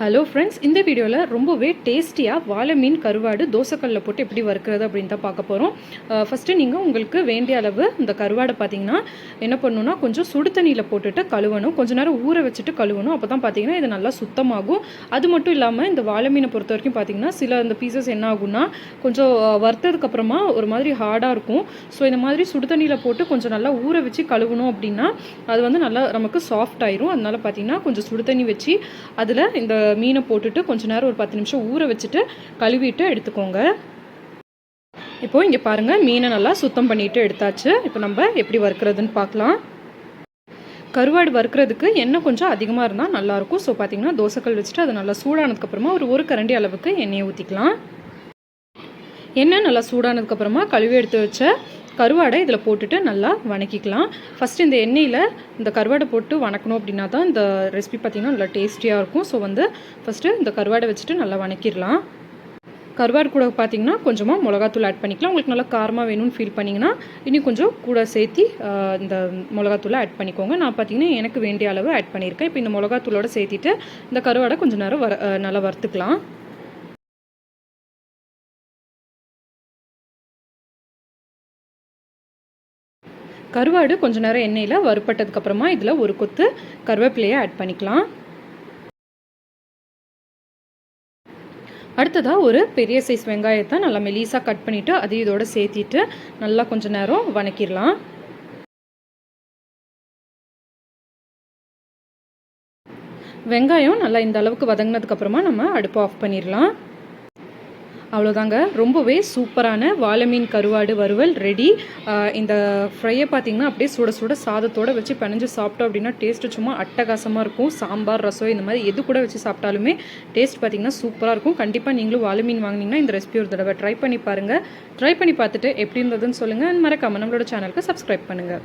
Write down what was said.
Hello friends இந்த வீடியோவில் ரொம்பவே டேஸ்டியாக வாழை மீன் கருவாடு தோசைக்கல்லில் போட்டு எப்படி வறுக்கிறது அப்படின்னு தான் பார்க்க போகிறோம் ஃபஸ்ட்டு நீங்கள் உங்களுக்கு வேண்டிய அளவு இந்த கருவாடை பார்த்தீங்கன்னா என்ன பண்ணணுன்னா கொஞ்சம் சுடு தண்ணியில் போட்டுட்டு கழுவணும். கொஞ்ச நேரம் ஊற வச்சுட்டு கழுவணும். அப்போ தான் பார்த்தீங்கன்னா இது நல்லா சுத்தமாகும். அது மட்டும் இல்லாமல் இந்த வாழை மீனை பொறுத்த வரைக்கும் பார்த்தீங்கன்னா சில இந்த பீசஸ் என்ன ஆகும்னா கொஞ்சம் வறுத்ததுக்கப்புறமா ஒரு மாதிரி ஹார்டாக இருக்கும். ஸோ இந்த மாதிரி சுடு தண்ணியில் போட்டு கொஞ்சம் நல்லா ஊற வச்சு கழுவணும் அப்படின்னா அது வந்து நல்லா நமக்கு சாஃப்ட் ஆயிரும். அதனால் பார்த்தீங்கன்னா கொஞ்சம் சுடு தண்ணி வச்சு அதில் இந்த மீனை போட்டுட்டு கொஞ்ச நேரம் ஒரு பத்து நிமிஷம் ஊற வச்சுட்டு கழுவிட்டு எடுத்துக்கோங்க. இப்போ இங்கே பாருங்கள் மீனை நல்லா சுத்தம் பண்ணிட்டு எடுத்தாச்சு. இப்போ நம்ம எப்படி வறுக்கிறதுன்னு பார்க்கலாம். கருவாடு வறுக்கிறதுக்கு எண்ணெய் கொஞ்சம் அதிகமாக இருந்தால் நல்லாயிருக்கும். ஸோ பார்த்தீங்கன்னா தோசைக்கல் வச்சுட்டு அது நல்லா சூடானதுக்கப்புறமா ஒரு ஒரு கரண்டி அளவுக்கு எண்ணெயை ஊற்றிக்கலாம் எண்ணெய் நல்லா சூடானதுக்கப்புறமா கழுவி எடுத்து வச்ச கருவாடை இதில் போட்டுட்டு நல்லா வணக்கிக்கலாம். ஃபஸ்ட்டு இந்த எண்ணெயில் இந்த கருவாடை போட்டு வணக்கணும் அப்படின்னா தான் இந்த ரெசிபி பார்த்திங்கன்னா நல்லா டேஸ்டியாக இருக்கும். ஸோ வந்து ஃபஸ்ட்டு இந்த கருவாடை வச்சுட்டு நல்லா வணக்கிடலாம். கருவாடு கூட பார்த்தீங்கன்னா கொஞ்சமாக மிளகாத்தூள் ஆட் பண்ணிக்கலாம். உங்களுக்கு நல்லா காரமாக வேணும்னு ஃபீல் பண்ணிங்கன்னா இன்னும் கொஞ்சம் கூட சேர்த்து இந்த மிளகாத்தூளை ஆட் பண்ணிக்கோங்க. நான் பார்த்தீங்கன்னா எனக்கு வேண்டிய அளவு ஆட் பண்ணியிருக்கேன். இப்போ இந்த மிளகாத்தூளோட சேர்த்திட்டு இந்த கருவாடை கொஞ்சம் நேரம் வர நல்லா வறுத்துக்கலாம். கருவாடு கொஞ்ச நேரம் எண்ணெயில் வறுப்பட்டதுக்கப்புறமா இதில் ஒரு கொத்து கருவேப்பிலையை ஆட் பண்ணிக்கலாம். அடுத்ததாக ஒரு பெரிய சைஸ் வெங்காயத்தை நல்லா மெலீஸாக கட் பண்ணிவிட்டு அதையும் இதோட சேர்த்திட்டு நல்லா கொஞ்ச நேரம் வணக்கிடலாம். வெங்காயம் நல்லா இந்த அளவுக்கு வதங்கினதுக்கப்புறமா நம்ம அடுப்பை ஆஃப் பண்ணிடலாம். அவ்வளோதாங்க ரொம்பவே சூப்பரான வாழை மீன் கருவாடு வறுவல் ரெடி இந்த ஃப்ரையை பார்த்தீங்கன்னா அப்படியே சுட சுட சாதத்தோடு வச்சு பிணைஞ்சு சாப்பிட்டோம் அப்படின்னா டேஸ்ட்டு சும்மா அட்டகாசமாக இருக்கும். சாம்பார் ரசம் இந்த மாதிரி எது கூட வச்சு சாப்பிட்டாலுமே டேஸ்ட் பார்த்தீங்கன்னா சூப்பராக இருக்கும். கண்டிப்பாக நீங்களும் வாழை மீன் வாங்கினீங்கன்னா இந்த ரெசிபி ஒரு தடவை ட்ரை பண்ணி பாருங்கள் ட்ரை பண்ணி பார்த்துட்டு எப்படி இருந்ததுன்னு சொல்லுங்கள் மறக்காமல் நம்மளோட சேனலுக்கு சப்ஸ்கிரைப் பண்ணுங்கள்